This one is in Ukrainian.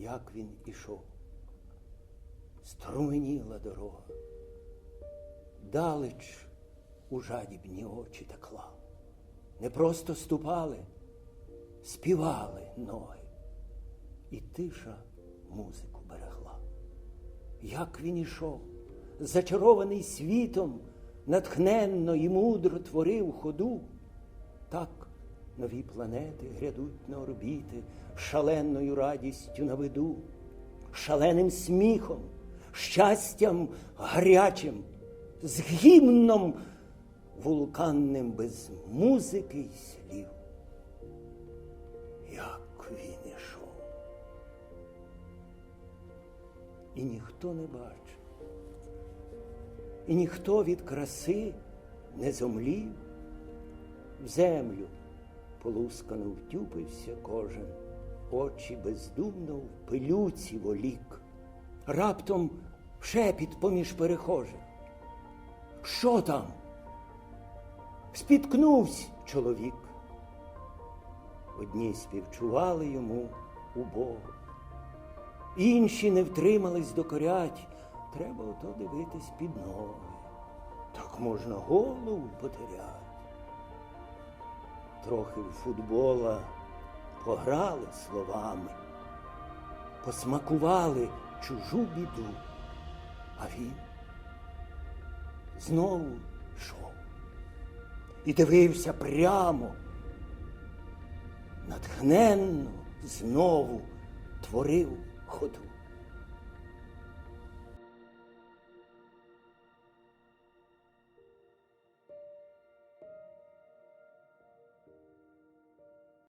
як він ішов. Струменіла дорога, далеч у жадібні очі текла. Не просто ступали, співали ноги, і тиша музику берегла. Як він ішов, зачарований світом, натхненно і мудро творив ходу, так нові планети грядуть на орбіти, шаленою радістю на виду, шаленим сміхом, щастям гарячим, з гімном вулканним без музики й слів. Як він ішов. І ніхто не бачив, і ніхто від краси не зомлів, в землю полускано втюпився кожен, очі бездумно в пилюці волік, раптом шепіт поміж перехожих. Що там? Спіткнувся чоловік. Одні співчували йому убого, інші не втримались докорять. Треба ото дивитись під ноги. Так можна голову потеряти. Трохи в футбола пограли словами, посмакували чужу біду, а він знову йшов і дивився прямо, натхненно знову творив ходу.